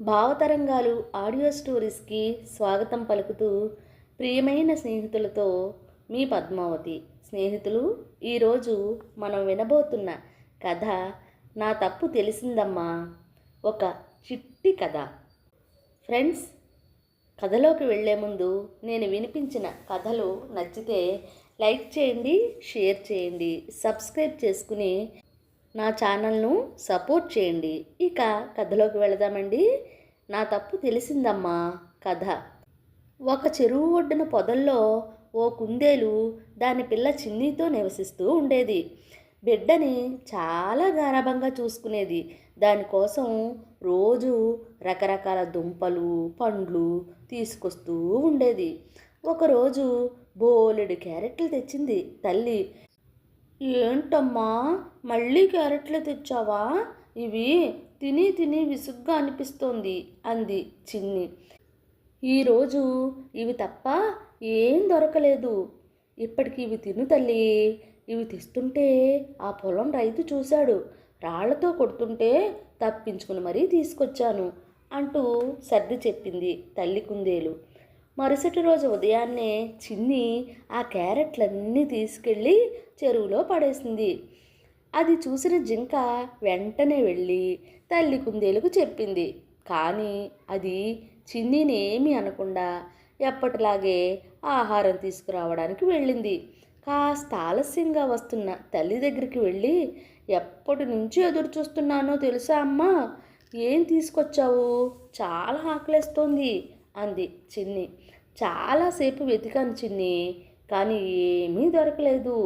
భావతరంగాలు audio స్టోరీస్కి స్వాగతం పలుకుతూ ప్రియమైన స్నేహితులతో మీ పద్మావతి. స్నేహితులు ఈరోజు మనం వినబోతున్న కథ నా తప్పు తెలిసిందమ్మా. ఒక చిట్టి కథ. ఫ్రెండ్స్ కథలోకి వెళ్ళే ముందు నేను వినిపించిన కథలు నచ్చితే లైక్ చేయండి షేర్ చేయండి సబ్స్క్రైబ్ చేసుకుని నా ఛానల్ను సపోర్ట్ చేయండి. ఇక కథలోకి వెళదామండి. నా తప్పు తెలిసిందమ్మా. కథ. ఒక చెరువు ఒడ్డున పొదల్లో ఓ కుందేలు దాని పిల్ల చిన్నీతో నివసిస్తూ ఉండేది. బిడ్డని చాలా గారాభంగా చూసుకునేది. దానికోసం రోజు రకరకాల దుంపలు పండ్లు తీసుకొస్తూ ఉండేది. ఒకరోజు బోలెడు క్యారెట్లు తెచ్చింది తల్లి. ఏంటమ్మా? మళ్ళీ క్యారెట్లు తెచ్చావా? ఇవి తిని తిని విసుగ్గా అనిపిస్తోంది అంది చిన్ని. ఈరోజు ఇవి తప్ప ఏం దొరకలేదు. ఇప్పటికి ఇవి తిను తల్లి. ఇవి తెస్తుంటే ఆ పొలం రైతు చూశాడు. రాళ్ళతో కొడుతుంటే తప్పించుకుని మరీ తీసుకొచ్చాను అంటూ సర్ది చెప్పింది తల్లి కుందేలు. మరుసటి రోజు ఉదయాన్నే చిన్ని ఆ క్యారెట్లన్నీ తీసుకెళ్ళి చెరువులో పడేసింది. అది చూసిన జింక వెంటనే వెళ్ళి తల్లి కుందేలుకు చెప్పింది. కానీ అది చిన్నిని ఏమీ అనకుండా ఎప్పటిలాగే ఆహారం తీసుకురావడానికి వెళ్ళింది. కాస్త ఆలస్యంగా వస్తున్న తల్లి దగ్గరికి వెళ్ళి ఎప్పటి నుంచి ఎదురు చూస్తున్నానో తెలుసా అమ్మా? ఏం తీసుకొచ్చావు? చాలా ఆకలేస్తోంది అంది చిన్ని. చాలాసేపు వెతికాను చిన్ని కానీ ఏమీ దొరకలేదు.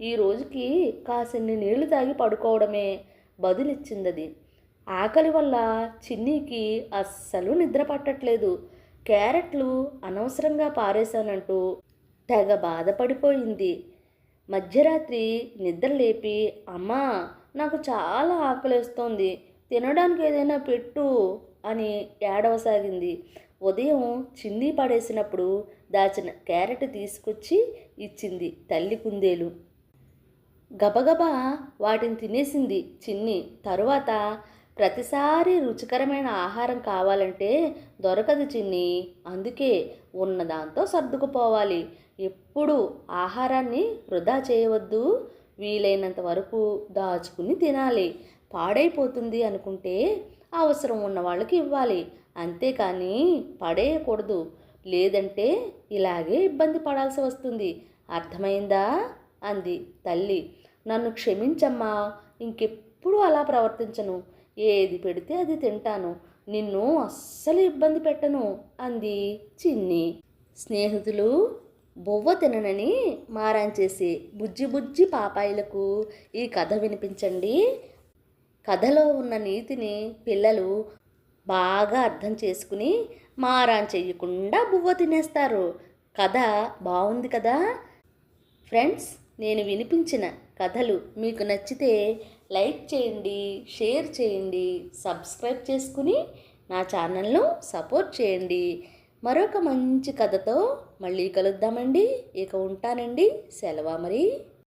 ఈ రోజుకి కాసిన్ని నీళ్ళు తాగి పడుకోవడమే బదులిచ్చిందది. ఆకలి వల్ల చిన్నీకి అస్సలు నిద్ర పట్టట్లేదు. క్యారెట్లు అనవసరంగా పారేశానంటూ తెగ బాధపడిపోయింది. మధ్యరాత్రి నిద్ర లేపి అమ్మా నాకు చాలా ఆకలేస్తోంది. తినడానికి ఏదైనా పెట్టు అని ఏడవసాగింది. ఉదయం చిన్ని పడేసినప్పుడు దాచిన క్యారెట్ తీసుకొచ్చి ఇచ్చింది తల్లి కుందేలు. గబగబా వాటిని తినేసింది చిన్ని. తరువాత ప్రతిసారి రుచికరమైన ఆహారం కావాలంటే దొరకదు చిన్ని. అందుకే ఉన్నదాంతో సర్దుకుపోవాలి. ఎప్పుడు ఆహారాన్ని వృధా చేయవద్దు. వీలైనంత వరకు దాచుకుని తినాలి. పాడైపోతుంది అనుకుంటే అవసరం ఉన్న వాళ్ళకి ఇవ్వాలి. అంతేకాని పడేయకూడదు. లేదంటే ఇలాగే ఇబ్బంది పడాల్సి వస్తుంది. అర్థమైందా? అంది తల్లి. నన్ను క్షమించమ్మా ఇంకెప్పుడు అలా ప్రవర్తించను. ఏది పెడితే అది తింటాను. నిన్ను అస్సలు ఇబ్బంది పెట్టను అంది చిన్ని. స్నేహితులు బొవ్వ తిననని మారాంచేసి బుజ్జి బుజ్జి పాపాయిలకు ఈ కథ వినిపించండి. కథలో ఉన్న నీతిని పిల్లలు బాగా అర్థం చేసుకుని మారాన్ చెయ్యకుండా బువ్వ తినేస్తారు. కథ బాగుంది కదా? ఫ్రెండ్స్ నేను వినిపించిన కథలు మీకు నచ్చితే లైక్ చేయండి షేర్ చేయండి సబ్స్క్రైబ్ చేసుకుని నా ఛానల్ను సపోర్ట్ చేయండి. మరొక మంచి కథతో మళ్ళీ కలుద్దామండి. ఇక ఉంటానండి. సెలవు మరి.